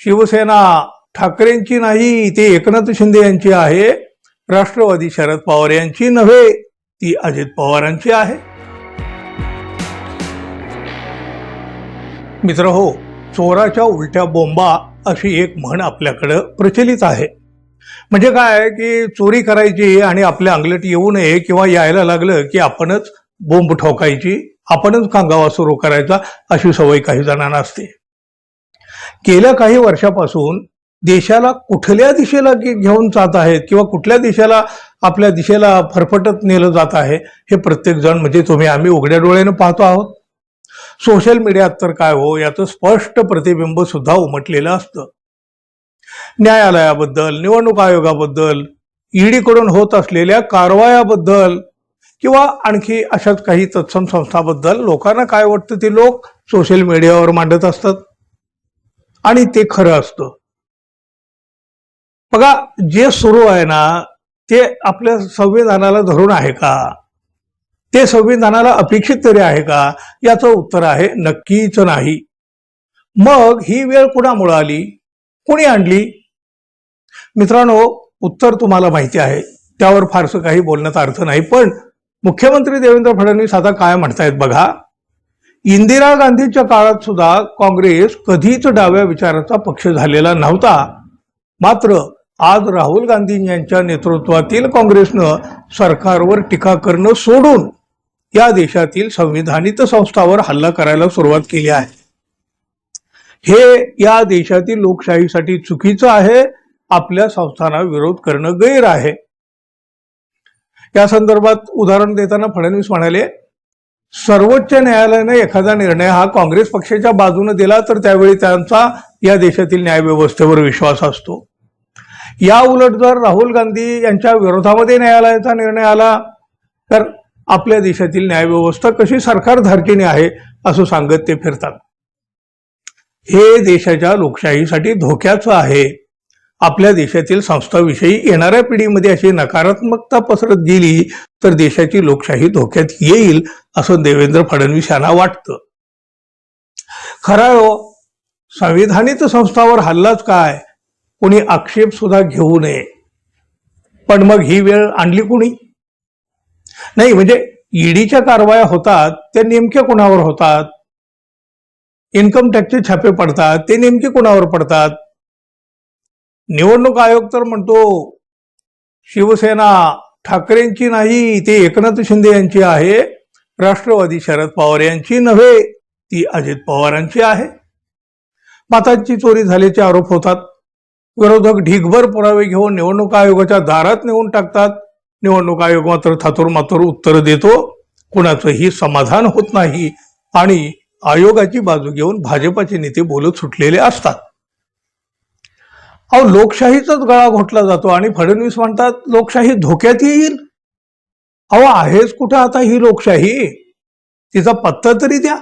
शिवसेना ठाकरेंची नाही ती एकनाथ शिंदे यांची आहे. राष्ट्रवादी शरद पवार यांची नव्हे ती अजित पवारांची आहे. मित्र हो चोराच्या उलट्या बोंबा अशी एक म्हण आपल्याकडं प्रचलित आहे. म्हणजे काय की चोरी करायची आणि आपल्या अंगलट येऊ नये किंवा यायला लागलं की आपणच बोंब ठोकायची आपणच कांगावा सुरू करायचा अशी सवय काही जणांना असते. गेल्या काही वर्षापासून देशाला कुठल्या दिशेला घेऊन जात आहेत किंवा कुठल्या दिशेला आपल्या दिशेला फरफटत नेलं जात आहे हे प्रत्येक जण म्हणजे तुम्ही आम्ही उघड्या डोळ्यानं पाहतो आहोत. सोशल मीडियात तर काय हो याचं स्पष्ट प्रतिबिंब सुद्धा उमटलेलं असतं. न्यायालयाबद्दल निवडणूक आयोगाबद्दल ईडीकडून होत असलेल्या कारवायाबद्दल किंवा आणखी अशाच काही तत्सम संस्थाबद्दल लोकांना काय वाटतं ते लोक सोशल मीडियावर मांडत असतात. आणि ते खरं असतं. बघा जे सुरू आहे ना ते आपल्या संविधानाला धरून आहे का? ते संविधानाला अपेक्षित तरी आहे का? याचं उत्तर आहे नक्कीच नाही. मग ही वेळ कुणामुळे आली? कुणी आणली? मित्रांनो उत्तर तुम्हाला माहिती आहे. त्यावर फारसं काही बोलण्यात अर्थ नाही पण मुख्यमंत्री देवेंद्र फडणवीस आता काय म्हणतायत बघा. इंदिरा गांधीच्या काळात सुद्धा काँग्रेस कधीच डाव्या विचाराचा पक्ष झालेला नव्हता. मात्र आज राहुल गांधी यांच्या नेतृत्वातील काँग्रेसनं सरकारवर टीका करणं सोडून या देशातील संविधानित संस्थावर हल्ला करायला सुरुवात केली आहे. हे या देशातील लोकशाहीसाठी चुकीचं आहे आपल्या संस्थांना विरोध करणं गैर आहे. या संदर्भात उदाहरण देताना फडणवीस म्हणाले सर्वोच्च न्यायालयाने एखादा निर्णय हा काँग्रेस पक्षाच्या बाजूने दिला तर त्यावेळी त्यांचा या देशातील न्यायव्यवस्थेवर विश्वास असतो. या उलट जर राहुल गांधी यांच्या विरोधामध्ये न्यायालयाचा निर्णय आला तर आपल्या देशातील न्यायव्यवस्था कशी सरकार धारकीने आहे असं सांगत ते फिरतात. हे देशाच्या लोकशाहीसाठी धोक्याचं आहे. आपल्या देशातील संस्थाविषयी येणाऱ्या पिढीमध्ये अशी नकारात्मकता पसरत गेली तर देशाची लोकशाही धोक्यात येईल असं देवेंद्र फडणवीस यांना वाटतं. खरं आहे हो, संविधानित संस्थावर हल्लाच काय? कोणी आक्षेप सुद्धा घेऊ नये. पण मग ही वेळ आणली कोणी? नाही म्हणजे ईडीच्या कारवाया होतात त्या नेमक्या कोणावर होतात? इन्कम टॅक्सचे छापे पडतात ते नेमके कोणावर पडतात? निवडणूक आयोग तर म्हणतो शिवसेना ठाकरेंची नाही ती एकनाथ शिंदे यांची आहे. राष्ट्रवादी शरद पवार यांची नव्हे ती अजित पवारांची आहे. मतांची चोरी झाल्याचे आरोप होतात. विरोधक ढीगभर पुरावे घेऊन निवडणूक आयोगाच्या दारात नेऊन टाकतात. निवडणूक आयोग मात्र थातूर मातूर उत्तर देतो. कुणाचंही समाधान होत नाही. आणि आयोगाची बाजू घेऊन भाजपाचे नेते बोलत सुटलेले असतात. अहो लोकशाहीचाच गळा घोटला जातो आणि फडणवीस म्हणतात लोकशाही धोक्यात येईल. अहो आहेच कुठं आता ही लोकशाही? तिचा पत्ता तरी द्या.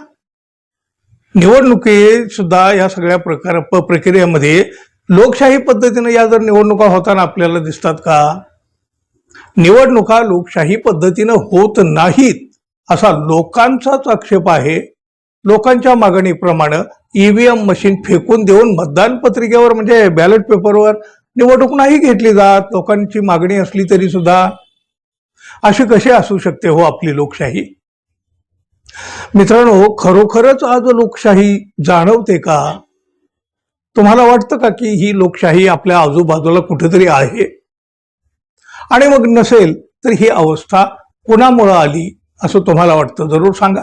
निवडणुकीत सुद्धा या सगळ्या प्रकार प- प्रक्रियेमध्ये लोकशाही पद्धतीनं या जर निवडणुका होताना आपल्याला दिसतात का? निवडणुका लोकशाही पद्धतीनं होत नाहीत असा लोकांचाच आक्षेप आहे. लोकांच्या मागणीप्रमाणे ईव्हीएम मशीन फेकून देऊन मतदान पत्रिकेवर म्हणजे बॅलेट पेपरवर निवडणूक नाही घेतली जात लोकांची मागणी असली तरी सुद्धा. अशी कशी असू शकते हो आपली लोकशाही? मित्रांनो खरोखरच आज लोकशाही जाणवते का? तुम्हाला वाटतं का की ही लोकशाही आपल्या आजूबाजूला कुठेतरी आहे? आणि मग नसेल तर ही अवस्था कोणामुळं आली असं तुम्हाला वाटतं? जरूर सांगा.